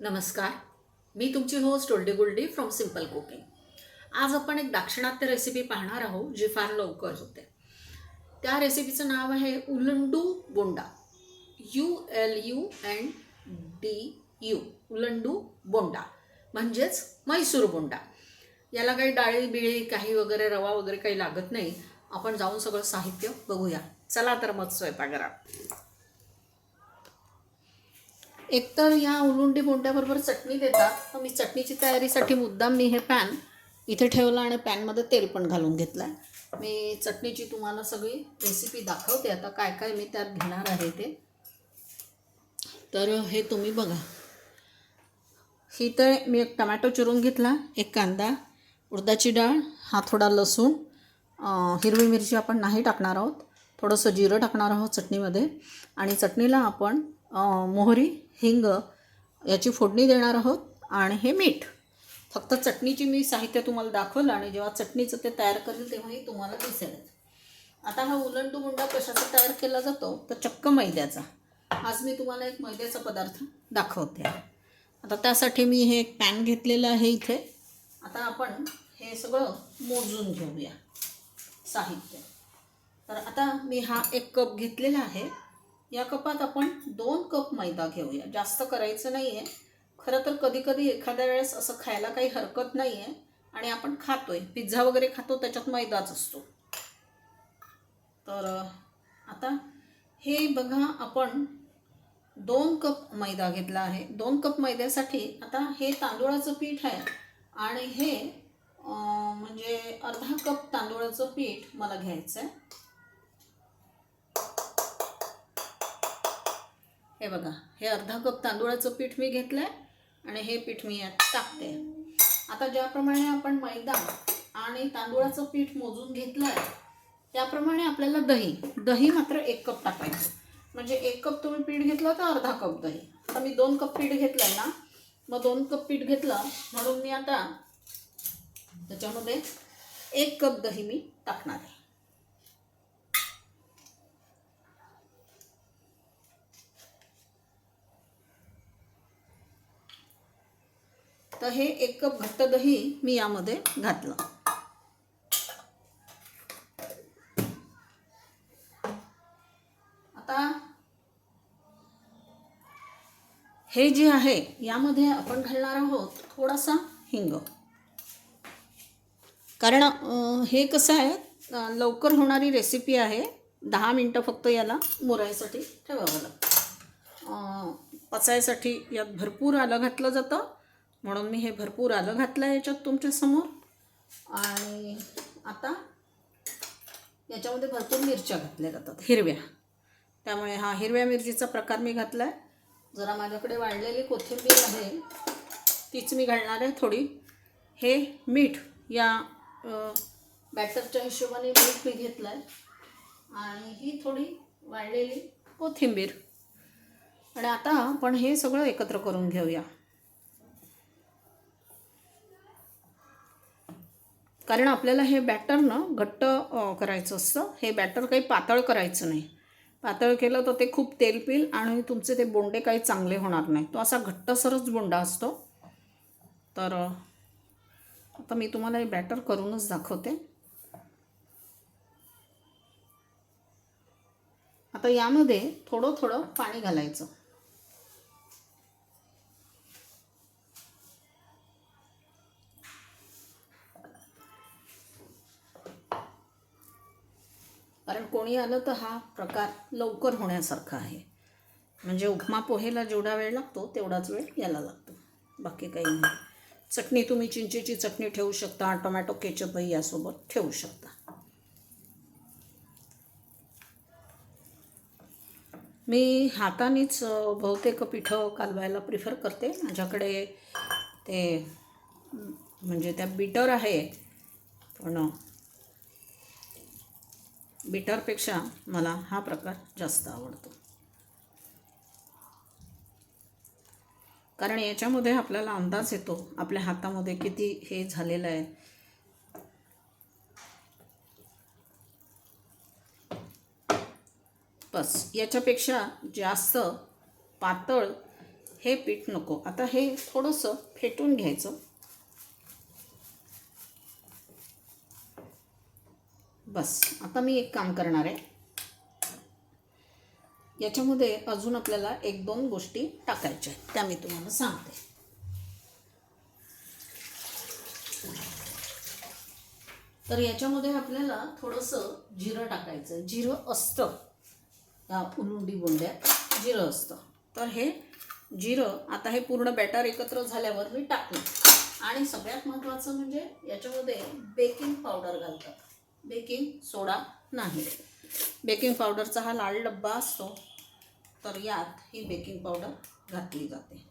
नमस्कार. मी तुमची होस्ट ओल्डी गुल्डी फ्रॉम सिंपल कुकिंग आज आपण एक दाक्षिणात्य रेसिपी पाहणार आहोत जी फार लवकर होते. त्या रेसिपीचं नाव आहे Ulundu bonda. U L U and D U Ulundu bonda. म्हणजेच मैसूर बोंडा. याला काही डाळी बिळी काही वगैरे रवा वगैरे काही लागत नाही. आपण जाऊन सगळं साहित्य बघूया. चला तर मग स्वयंपाकघरात. एकतर या उलुंडी बोंड्याबरोबर चटणी देतात तर मी चटणीची तयारीसाठी मुद्दाम मी हे पॅन इथे ठेवलं आणि पॅनमध्ये तेल पण घालून घेतलं. आहे मी चटणीची तुम्हाला सगळी रेसिपी दाखवते. आता काय काय मी त्यात घेणार आहे ते. तर हे तुम्ही बघा. ही तर मी एक टमॅटो चिरून घेतला एक कांदा उडदाची डाळ हा थोडा लसूण हिरवी मिरची आपण नाही टाकणार आहोत. थोडंसं जिरं टाकणार आहोत चटणीमध्ये. आणि चटणीला आपण मोहरी हिंग याची फोडणी देणार आहोत आणि हे मीठ. फक्त चटणीची मी साहित्य तुम्हाला दाखवलं आणि जेव्हा चटणीचं ते तयार करेल तेव्हाही तुम्हाला दिसेल. आता हा उलंडू गुंडा कशाचा तयार केला जातो? तर चक्क मैद्याचा. आज मी तुम्हाला एक मैद्याचा पदार्थ दाखवते. आता त्यासाठी मी हे एक पॅन घेतलेलं आहे इथे. आता आपण हे सगळं मोजून घेऊया साहित्य. तर आता मी हा एक कप घेतलेला आहे. या कपात आपण दोन कप मैदा घेऊया. जास्त करायचं नाही आहे खरं तर कधी कधी एखाद्या वेळेस असं खायला काही हरकत नाही आहे आणि आपण खातोय. पिझ्झा वगैरे खातो त्याच्यात मैदाच असतो. तर आता हे बघा आपण दोन कप मैदा घेतला आहे. दोन कप मैद्यासाठी आता हे तांदूळाचं पीठ आहे आणि हे म्हणजे अर्धा कप तांदूळाचं पीठ मला घ्यायचं आहे हे बघा हे अर्धा कप तांदूळाचं पीठ मी घेतलं आहे आणि हे पीठ मी यात टाकते. आता ज्याप्रमाणे आपण मैदा आणि तांदूळाचं पीठ मोजून घेतलं आहे त्याप्रमाणे आपल्याला दही दही मात्र एक कप टाकायचं. म्हणजे एक कप तुम्ही पीठ घेतलं तर अर्धा कप दही. आता मी दोन कप पीठ घेतलं आहे ना मग दोन कप पीठ घेतलं म्हणून मी आता त्याच्यामध्ये एक कप दही मी टाकणार आहे. तर हे एक कप घट्ट दही मी यामध्ये घातलं. आता हे जे आहे यामध्ये आपण घालणार आहोत थोडासा हिंग. कारण हे कसं आहे लवकर होणारी रेसिपी आहे. दहा मिनटं फक्त याला मुरायसाठी ठेवावं लागतं. पचायसाठी यात भरपूर आलं घातलं जातं. म्हणून मी हे भरपूर आलं घातलं आहे याच्यात तुमच्यासमोर आणि आता याच्यामध्ये भरपूर मिरच्या घातल्या जातात हिरव्या. त्यामुळे हा हिरव्या मिरचीचा प्रकार मी घातला आहे जरा माझ्याकडे वाढलेली कोथिंबीर आहे तीच मी घालणार आहे थोडी. हे मीठ या बॅटरच्या हिशोबाने मीठ मी घेतलं आहे आणि ही थोडी वाढलेली कोथिंबीर. आणि आता आपण हे सगळं एकत्र करून घेऊया. कारण आपल्याला हे बॅटर ना घट्ट करायचं असतं. हे बॅटर काही पातळ करायचं नाही. पातळ केलं तर ते खूप तेल पिल आणि तुमचे ते बोंडे काही चांगले होणार नाही. तो असा घट्टसरच बोंडा असतो. तर आता मी तुम्हाला हे बॅटर करूनच दाखवते. आता यामध्ये थोडं थोडं पाणी घालायचं. कारण कोणी आलं तर हा प्रकार लवकर होण्यासारखा आहे. म्हणजे उपमा पोहेला जेवढा वेळ लागतो तेवढाच वेळ याला लागतो. बाकी काही नाही. चटणी तुम्ही चिंचेची चटणी ठेवू शकता टोमॅटो केचपही यासोबत ठेवू शकता. मी हातानेच बहुतेक पिठं कालवायला प्रिफर करते. माझ्याकडे ते म्हणजे त्या बीटर आहे पण बिटरपेक्षा मला हा प्रकार जास्त आवडतो. कारण याच्यामध्ये आपल्याला अंदाज येतो आपल्या हातामध्ये किती हे झालेलं आहे. बस याच्यापेक्षा जास्त पातळ हे पीठ नको. आता हे थोडंसं फेटून घ्यायचं. बस आता मी एक काम करणार आहे. याच्यामध्ये अजून आपल्याला एक दोन गोष्टी टाकायच्या आहेत त्या मी तुम्हाला सांगते. तर याच्यामध्ये आपल्याला थोडंसं जिरं टाकायचं. जिरं असतं. उलुंडी बोंड्यात जिरं असतं. तर हे जिरं आता हे पूर्ण बॅटर एकत्र झाल्यावर मी टाकलं आणि सगळ्यात महत्त्वाचं म्हणजे याच्यामध्ये बेकिंग पावडर घालतात. बेकिंग सोडा नाही. बेकिंग पावडरचा हा लाल डब्बा असतो तर यात ही बेकिंग पावडर घातली जाते.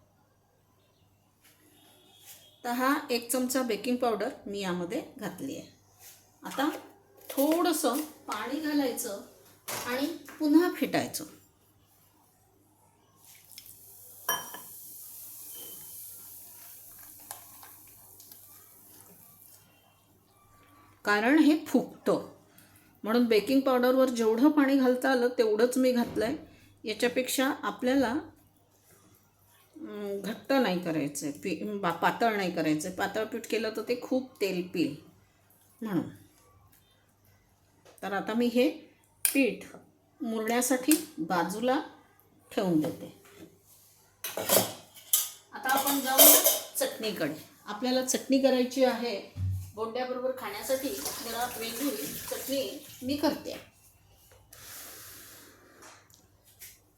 तर हा एक चमचा बेकिंग पावडर मी यामध्ये घातली आहे. आता थोडंसं पाणी घालायचं आणि पुन्हा फिटायचं. कारण हे फुगतं. म्हणून बेकिंग पावडरवर जेवढं पाणी घालता आलं तेवढंच मी घातलं आहे याच्यापेक्षा आपल्याला घट्ट नाही करायचं आहे पी बा पातळ नाही करायचं आहे पातळ पीठ केलं तर ते खूप तेल पिल म्हणून. तर आता मी हे पीठ मुरण्यासाठी बाजूला ठेवून देते. आता आपण जाऊ चटणीकडे. आपल्याला चटणी करायची आहे. बोंड्याबरोबर खाण्यासाठी जरा वेगळी चटणी मी करते.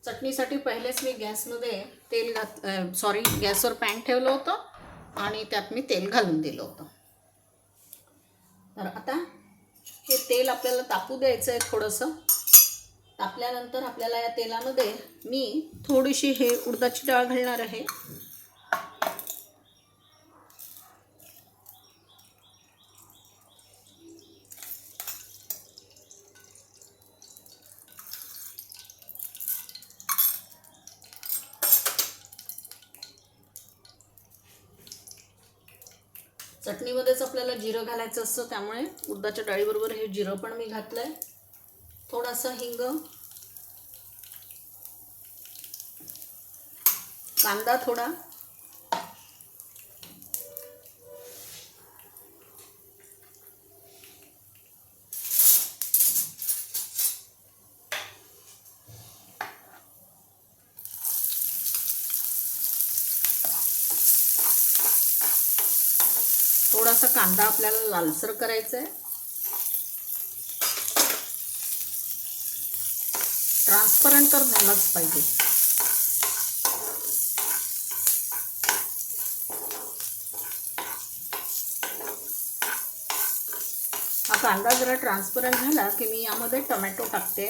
चटणीसाठी पहिलेच मी गॅसमध्ये तेल घात सॉरी गॅसवर पॅन ठेवलं होतं आणि त्यात मी तेल घालून दिलं होतं. तर आता हे तेल आपल्याला तापू द्यायचं आहे थोडंसं. तापल्यानंतर आपल्याला या तेलामध्ये मी थोडीशी हे उडदाची डाळ घालणार आहे. चटणीमध्येच आपल्याला जिरं घालायचं असतं त्यामुळे उडदाच्या डाळीबरोबर हे जिरं पण मी घातलं आहे थोडासा हिंग. कांदा थोडा. थोडासा कांदा आपल्याला लालसर करायचा आहे. ट्रान्सपरंट तर झालाच पाहिजे. हा कांदा जरा ट्रान्सपरंट झाला की मी यामध्ये टोमॅटो टाकते.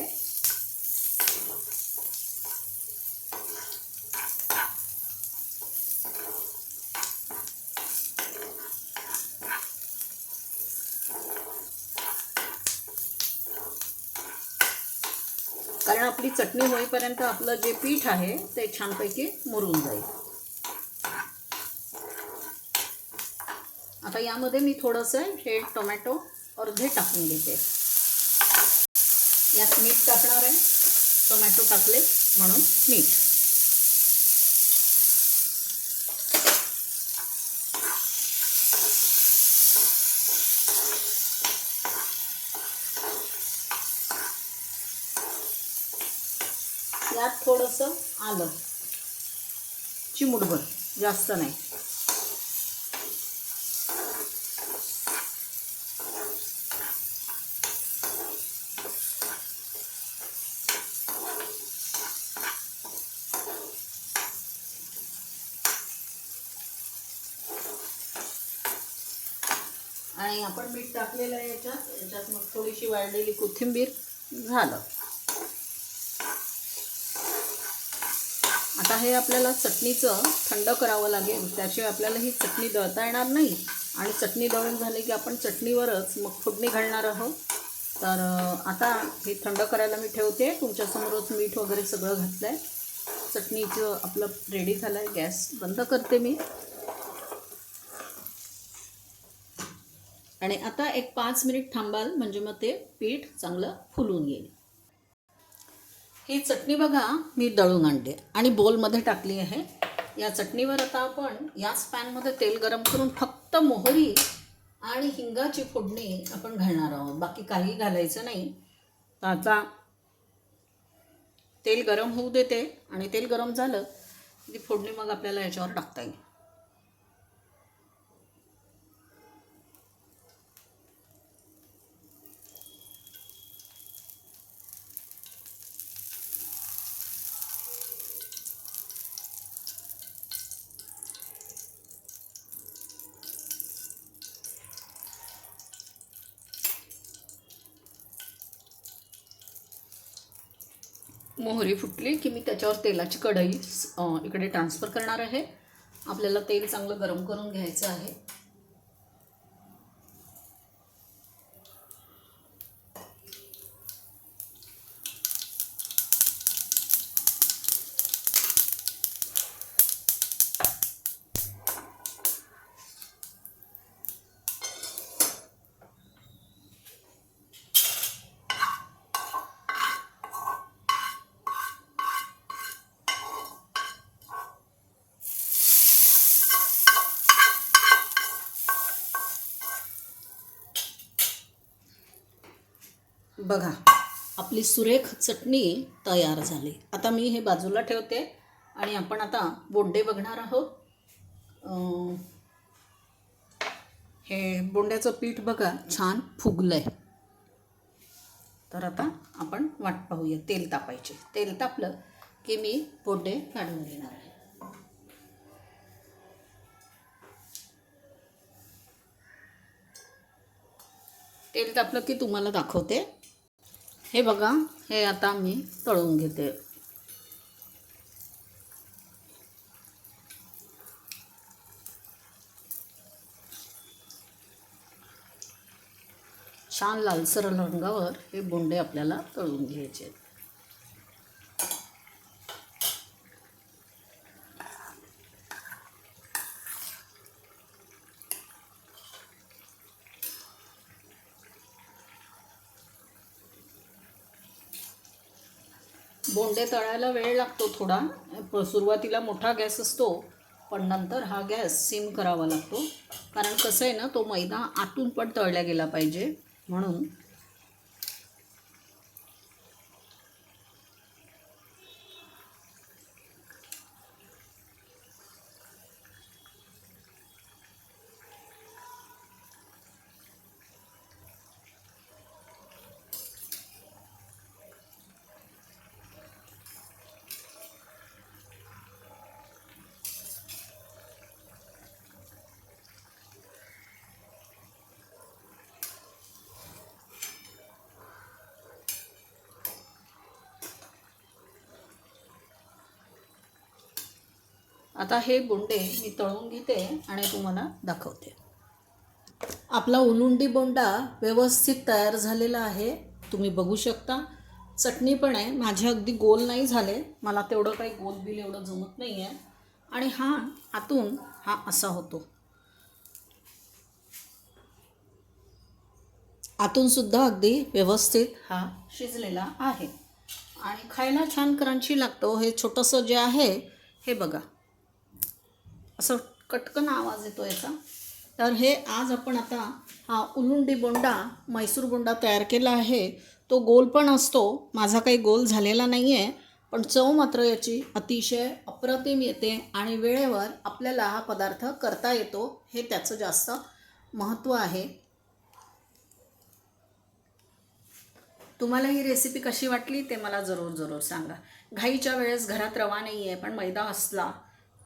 चटणी होईपर्यंत आपलं जे पीठ आहे ते छानपैकी मुरून जाईल. आता यामध्ये मी थोडंसं हे टोमॅटो अर्धे टाकून घेते. यात मीठ टाकणार आहे. टोमॅटो टाकले म्हणून मीठ. यात थोडंसं आलं. चिमुटभर जास्त नाही. आणि आपण मीठ टाकलेलं आहे याच्यात. याच्यात मग थोडीशी वाळलेली कोथिंबीर झालं. आहे आपल्याला चटणीचं थंड करावं लागेल. त्याशिवाय आपल्याला ही चटणी दळता येणार नाही. आणि चटणी दळून झाली की आपण चटणीवरच मग फोडणी घालणार आहोत. तर आता हे थंड करायला मी ठेवते. तुमच्यासमोरच मीठ वगैरे सगळं घातलं आहे चटणीचं आपलं रेडी झालं आहे गॅस बंद करते मी. आणि आता एक पाच मिनिट थांबाल. म्हणजे मग ते पीठ चांगलं फुलून येईल. ही चटणी बघा मी दळून आणते आणि बोलमध्ये टाकली आहे. या चटणीवर आता आपण याच पॅनमध्ये तेल गरम करून फक्त मोहरी आणि हिंगाची फोडणी आपण घालणार आहोत. बाकी काही घालायचं नाही. तर आता तेल गरम होऊ देते. आणि तेल गरम झालं की ती फोडणी मग आपल्याला याच्यावर टाकता येईल. मोहरी फुटली की मी त्याच्यावर तेलाची कढई इकडे ट्रान्सफर करणार आहे. आपल्याला तेल चांगलं गरम करून घ्यायचं आहे. बघा आपली सुरेख चटणी तयार झाली. आता मी हे बाजूला ठेवते आणि आपण आता बोंडे बघणार आहोत. हे बोंड्याचं पीठ बघा छान फुगलं आहे तर आता आपण वाट पाहूया तेल तापायचे. तेल तापलं की मी बोंडे काढून घेणार आहे. तेल तापलं की तुम्हाला दाखवते. हे बघा हे आता मी तळून घेते छान लालसर रंगावर हे बोंडे आपल्याला तळून घ्यायचे आहेत. बोंडे तळायला वेळ लागतो थोडा. प- सुरुवातीला मोठा गॅस असतो पण नंतर हा गॅस सिम करावा लागतो. कारण कसं आहे ना तो मैदा आतून पण तळला गेला पाहिजे. म्हणून आता हे बोंडे मी तळून घेते आणि तुम्हाला दाखवते. आपला उलुंडी बोंडा व्यवस्थित तयार झालेला आहे. तुम्ही बघू शकता. चटणी पण आहे. माझे अगदी गोल नाही झाले. मला तेवढं काही गोल बिल एवढं जमत नाही आहे आणि हा आतून हा असा होतो. आतूनसुद्धा अगदी व्यवस्थित हा शिजलेला आहे. आणि खायला छान क्रंची लागतो. हो, हे छोटंसं जे आहे हे बघा. असं कटकन आवाज येतो याचा. तर हे आज आपण आता हा उलुंडी बोंडा मैसूर बोंडा तयार केला आहे. तो गोल पण असतो. माझा काही गोल झालेला नाही आहे पण चव मात्र याची अतिशय अप्रतिम येते आणि वेळेवर आपल्याला हा पदार्थ करता येतो. हे त्याचं जास्त महत्त्व आहे. तुम्हाला ही रेसिपी कशी वाटली ते मला जरूर जरूर सांगा. घाईच्या वेळेस घरात रवा नाही आहे पण मैदा असला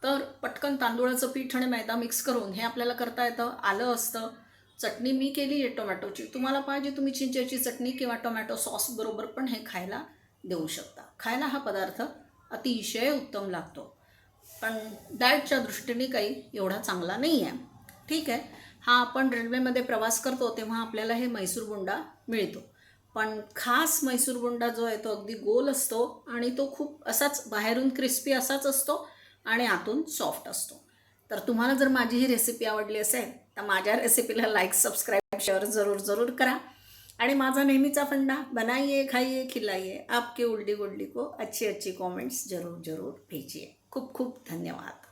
तर पटकन तांदूळाचं पीठ आणि मैदा मिक्स करून हे आपल्याला करता येतं. आलं असतं. चटणी मी केली आहे टोमॅटोची. तुम्हाला पाहिजे तुम्ही चिंचेची चटणी किंवा टोमॅटो सॉस बरोबर पण हे खायला देऊ शकता. खायला हा पदार्थ अतिशय उत्तम लागतो. पण डाएटच्या दृष्टीने काही एवढा चांगला नाही आहे. ठीक आहे. हा आपण रेल्वेमध्ये प्रवास करतो तेव्हा आपल्याला हे मैसूर बोंडा मिळतो. पण खास मैसूर बोंडा जो आहे तो अगदी गोल असतो आणि तो खूप असाच बाहेरून क्रिस्पी असाच असतो. आणि आतून सॉफ्ट असतो. तर तुम्हाला जर माझी ही रेसिपी आवडली असेल तर माझ्या रेसिपीला लाईक सबस्क्राईब शेअर जरूर जरूर करा. आणि माझा नेहमीचा फंडा बनाइए खाइए खिलाइए आपके उलडी गुल्डी को अच्छी अच्छी कमेंट्स जरूर जरूर भेजिए. खूप खूप धन्यवाद.